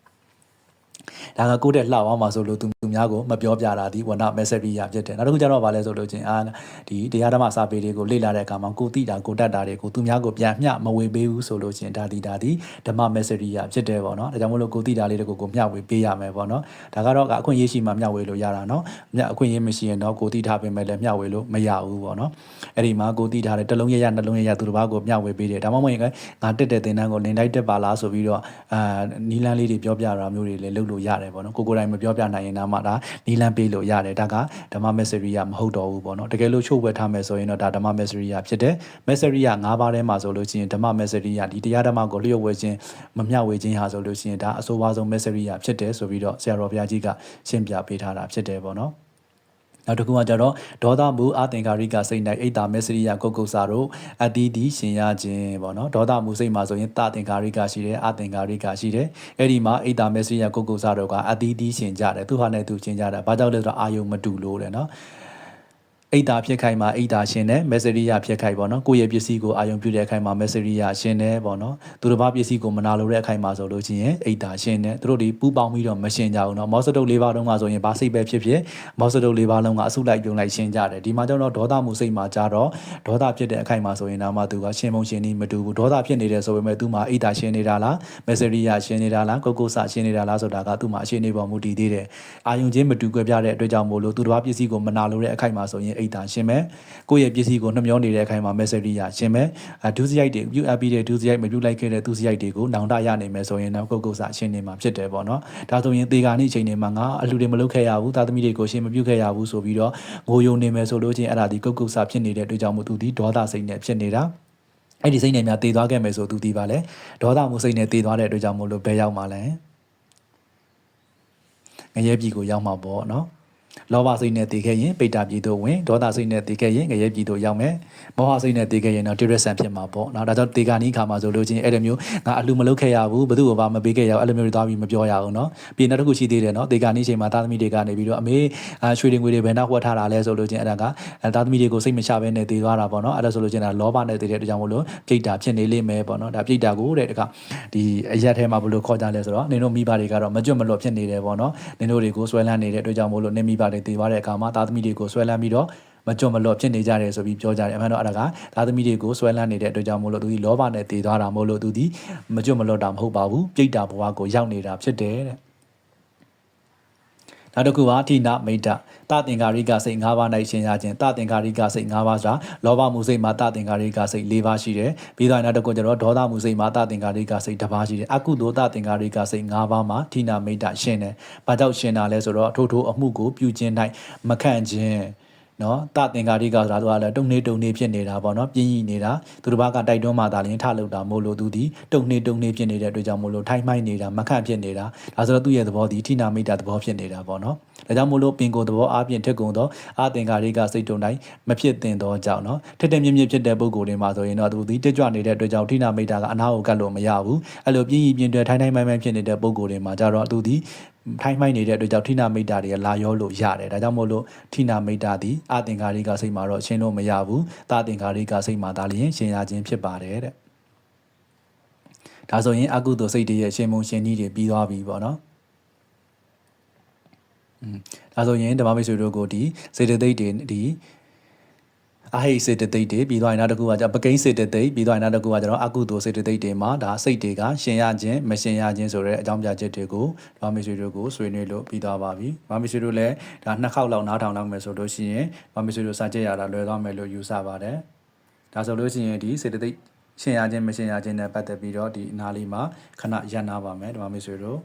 ဒါကကိုယ့်တဲ့လှအောင်မှာဆိုလို့သူသူများကိုမပြောပြတာဒီဝနမက်ဆေ့ရီယာဖြစ်တယ်နောက်တစ်ခုကျတော့ဗာလဲဆိုလို့ချင်းအာဒီတရားဓမ္မစာပေတွေကိုလေ့လာတဲ့အခါမှာကိုတိတာကိုတတ်တာတွေကိုသူများကိုပြန်မျှမဝေပေးဘူးဆိုလို့ချင်းဒါဒီဒါဒီဓမ္မမက်ဆေ့ရီယာဖြစ်တယ်ပေါ့နော်ဒါကြောင့်မလို့ကိုတိတာလေးတွေကိုကိုမျှဝေပေးရမယ်ပေါ့နော်ဒါကတော့အခွင့်အရေးရှိမှမျှဝေလို့ရတာနော်မျှအခွင့်အရေးမရှိရင်တော့ကိုတိထားပေးမယ်လည်းမျှဝေလို့မရဘူးပေါ့နော်အဲ့ဒီမှာကိုတိထားတဲ့တစ်လုံးရရနှလုံးရရသူတစ်ပါးကိုမျှဝေပေးတယ်ဒါမှမဟုတ်ရင်ငါတက်တဲ့သင်တန်းကိုလင်တိုက်တက်ပါလားဆိုပြီးတော့အာနီလန်းလေးတွေပြောပြတာမျိုးတွေလည်းလုပ်လို့ရတယ်ပေါ့နော်ကိုကိုယ်တိုင်မပြောပြနိုင်ရင်တော့မှဒါနီလန်းပေးလို့ရတယ်ဒါကဓမ္မမက်ဆေ့ရီယာမဟုတ်တော့ဘူးပေါ့နော်တကယ်လို့ချို့ဝက်ထားမယ်ဆိုရင်တော့ဒါဓမ္မမက်ဆေ့ရီယာဖြစ်တယ်မက်ဆေ့ရီယာ၅ပါးထဲမှာဆိုလို့ရှိရင်ဓမ္မမက်ဆေ့ရီယာဒီတရားဓမ္မကိုလျှို့ဝဲခြင်းမမျှဝေခြင်းဟာဆိုလို့ရှိရင်ဒါအဆိုးပါဆုံးမက်ဆေ့ရီယာဖြစ်တယ်ဆိုပြီးတော့ဆရာတော်ဘုရားကြီးကရှင်းပြပေးထားတာဖြစ်တယ်ပေါ့နော် နောက်တစ်ခုကကြတော့ဒေါသမူအသင်္ကာရိကစိတ်၌အိတ်တာမက်စရိယကုတ်ကုတ်စာတို့အတီးတီရှင်ရခြင်းပေါ့နော်ဒေါသမူစိတ်မှာဆိုရင်တသင်္ကာရိကရှိတယ်အသင်္ကာရိကရှိတယ်အဲ့ဒီမှာအိတ်တာမက်စရိယကုတ်ကုတ်စာတို့ကအတီးတီရှင်ကြတယ်သူဟာနဲ့သူရှင်ကြတယ်ဘာကြောင့်လဲဆိုတော့အာယုံမတူလို့တယ်နော် အိတ်တာဖြစ်ခိုင်မှာအိတ်တာရှင်တယ်မက်ဆရီယာဖြစ်ခိုင်ပေါ့နော်ကိုယ့်ရဲ့ပစ္စည်းကိုအာယုံပြုတဲ့အခိုင်မှာမက်ဆရီယာရှင်တယ်ပေါ့နော်သူတို့ဘာပစ္စည်းကိုမနာလိုတဲ့အခိုင်မှာဆိုလို့ချင်းရင်အိတ်တာရှင်တယ်သူတို့ဒီပူပေါင်းပြီးတော့မရှင်ကြဘူးနော်မော့စတုပ်လေးပါးလုံးကဆိုရင်ဘာစိတ်ပဲဖြစ်ဖြစ်မော့စတုပ်လေးပါးလုံးကအဆုလိုက်ပြုံလိုက်ရှင်ကြတယ်ဒီမှာကျတော့ဒေါသမှုစိတ်မှာကြတော့ဒေါသဖြစ်တဲ့အခိုင်မှာဆိုရင်တော့မှသူကရှင်မုံရှင်နေမတူဘူးဒေါသဖြစ်နေတယ်ဆိုပေမဲ့သူမှာအိတ်တာရှင်နေတာလားမက်ဆရီယာရှင်နေတာလားကိုကိုဆာရှင်နေတာလားဆိုတာကသူ့မှာအရှင်နေပေါ်မူတည်သေးတယ်အာယုံချင်းမတူကြပြတဲ့အတွက်ကြောင့်မို့လို့သူတို့ဘာပစ္စည်းကိုမနာလိုတဲ့အခိုင်မှာဆိုရင်အိတ်တာရှင်မယ်ကိုယ့်ရဲ့ပစ္စည်းကိုနှမျောနေတဲ့အခိုင်မှာ message ရရှင်မယ်အဒုစရိုက်တွေပြုအပ်ပြီးတဲ့ဒုစရိုက်မပြုလိုက်ခဲ့တဲ့ဒုစရိုက်တွေကိုနောင်တရနိုင်မယ်ဆိုရင်တော့ကိုယ့်ကိုယ်စာရှင်းနေမှာဖြစ်တယ်ပေါ့နော်ဒါဆိုရင်သေကာနေ့အချိန်တွေမှာငါအလှူတွေမလုပ်ခဲ့ရဘူးသားသမီးတွေကိုရှင်းမပြုခဲ့ရဘူးဆိုပြီးတော့ငိုယုံနေမယ်ဆိုလို့ချင်းအဲ့ဒါဒီကိုယ့်ကိုယ်စာဖြစ်နေတဲ့အတွက်ကြောင့်မို့သူဒီဒေါသစိတ်နဲ့ဖြစ်နေတာအဲ့ဒီစိတ်နဲ့များတည်သွားခဲ့မယ်ဆိုသူဒီပါလေဒေါသမှုစိတ်နဲ့တည်သွားတဲ့အတွက်ကြောင့်မို့လို့ဘယ်ရောက်မှလဲငရဲပြည်ကိုရောက်မှာပေါ့နော် လောဘစိတ်နဲ့တည်ခဲ့ရင်ပိတ္တာပြည်သို့ဝင်ဒေါသစိတ်နဲ့တည်ခဲ့ရင်ငရဲပြည်သို့ရောက်မယ်မောဟစိတ်နဲ့တည်ခဲ့ရင်တော့တိရစ္ဆာန်ဖြစ်မှာပေါ့နော်ဒါကြောင့်တေဂာနီခါမှာဆိုလို့ချင်းအဲ့လိုမျိုးငါအလှမလုပ်ခဲ့ရဘူးဘယ်သူ့ဘာမပေးခဲ့ရဘူးအဲ့လိုမျိုးတွေသွားပြီးမပြောရဘူးနော်ပြီးနောက်တစ်ခုရှိသေးတယ်နော်တေဂာနီချိန်မှာသားသမီးတွေကနေပြီးတော့အမေရွှေတွေငွေတွေဘယ်နောက်ဝတ်ထားတာလဲဆိုလို့ချင်းအဲ့ဒါကသားသမီးတွေကိုစိတ်မချဘဲနဲ့တည်သွားတာပေါ့နော်အဲ့ဒါဆိုလို့ချင်းဒါလောဘနဲ့တည်တဲ့အတွက်ကြောင့်မလို့ပြိတ္တာဖြစ်နေလိမ့်မယ်ပေါ့နော်ဒါပြိတ္တာကိုတဲ့တခါဒီအရက်ထဲမှာဘယ်လိုခေါ်ကြလဲဆိုတော့နင်တို့မိဘတွေကတော့မကြွမလွတ်ဖြစ်နေတယ်ပေါ့နော်နင်တို့တွေကိုဆွဲလန်းနေတဲ့အတွက်ကြောင့်မလို့နင်မိဘတွေတည်သွားတဲ့အခါမှာသားသမီးတွေကိုဆွဲလန်းပြီးတော့မကြွမလွတ်ဖြစ်နေကြတယ်ဆိုပြီးပြောကြတယ်အမှန်တော့အဲ့ဒါကသားသမီးတွေကိုဆွဲလန်းနေတဲ့အတွက်ကြောင့်မို့လို့သူဒီလောဘနဲ့တည်သွားတာမို့လို့သူဒီမကြွမလွတ်တာမဟုတ်ပါဘူးပြိတ္တာဘဝကိုရောက်နေတာဖြစ်တယ်တဲ့ နောက်တစ်ခုကဌိနမိတ်တတသင်္ကာရိကစိတ်၅ပါး၌ရှင်ရခြင်းတသင်္ကာရိကစိတ်၅ပါးဆိုတာလောဘမှုစိတ်မှာတသင်္ကာရိကစိတ်၄ပါးရှိတယ်ပြီးတော့နောက်တစ်ခုကျတော့ဒေါသမှုစိတ်မှာတသင်္ကာရိကစိတ်တစ်ပါးရှိတယ်အကုသိုလ်တသင်္ကာရိကစိတ်၅ပါးမှာဌိနမိတ်တရှင်တယ်ဘာကြောင့်ရှင်တာလဲဆိုတော့အထိုးထိုးအမှုကိုပြုခြင်း၌မခန့်ခြင်း နော်တသင်္ကာရိကဆိုတာသူကလည်းတုံနေတုံနေဖြစ်နေတာပေါ့နော်ပြင်းရည်နေတာသူတစ်ပါးကတိုက်တွန်းမှသာလျှင်ထလောက်တာမို့လို့သူဒီတုံနေတုံနေဖြစ်နေတဲ့အတွက်ကြောင့်မို့လို့ထိုင်းမိုင်းနေတာမခန့်ဖြစ်နေတာဒါဆိုတော့သူ့ရဲ့သဘောဒီဌိနာမိတ်တာသဘောဖြစ်နေတာပေါ့နော် ဒါကြောင့်မို့လို့ပင်ကိုယ်သဘောအပြင်ထက်ကုန်သောအာသင်္ကာရိကစိတ်တုံတိုင်းမဖြစ်တင်သောကြောင့်နော်ထက်တဲ့မြင့်မြင့်ဖြစ်တဲ့ပုံကိုယ်တွေမှာဆိုရင်တော့သူဒီတက်ကြွနေတဲ့အတွက်ကြောင့်ဌိနာမိတ်တာကအနာကိုကတ်လို့မရဘူးအဲ့လိုပြင်းရည်ပြင်းတွေထိုင်းထိုင်းမိုင်းမိုင်းဖြစ်နေတဲ့ပုံကိုယ်တွေမှာကြတော့သူဒီထိုင်းမိုင်းနေတဲ့အတွက်ကြောင့်ဌိနာမိတ်တာတွေကလာရောလို့ရတယ်ဒါကြောင့်မို့လို့ဌိနာမိတ်တာဒီအာသင်္ကာရိကစိတ်မှာတော့ရှင်းလို့မရဘူးသာသင်္ကာရိကစိတ်မှာဒါလျင်ရှင်းရခြင်းဖြစ်ပါတယ်တဲ့ဒါဆိုရင်အကုသိုလ်စိတ်တွေရဲ့ရှင်မုံရှင်ကြီးတွေပြီးသွားပြီပေါ့နော်อืม ဒါဆိုရင်ဓမ္မမိတ်ဆွေတို့ကိုဒီစေတသိက်တွေဒီအဟိတ်စေတသိက်တွေပြီးသွားရင်နောက်တစ်ခုကကျပကိန်းစေတသိက်ပြီးသွားရင်နောက်တစ်ခုကကျတော့အကုသိုလ်စေတသိက်တွေမှာဒါစိတ်တွေကရှင်ရခြင်းမရှင်ရခြင်းဆိုတဲ့အကြောင်းပြချက်တွေကိုဓမ္မမိတ်ဆွေတို့ကိုဆွေးနွေးလို့ပြီးသွားပါပြီဓမ္မမိတ်ဆွေတို့လည်းဒါနှစ်ခေါက်လောက်နားထောင်လောက်မယ်ဆိုလို့ရှိရင်ဓမ္မမိတ်ဆွေတို့စာကြည့်ရတာလွယ်သွားမယ်လို့ယူဆပါတယ်ဒါဆိုလို့ရှိရင်ဒီစေတသိက်ရှင်ရခြင်းမရှင်ရခြင်းနဲ့ပတ်သက်ပြီးတော့ဒီအနားလေးမှာခဏရပ်နာပါမယ်ဓမ္မမိတ်ဆွေတို့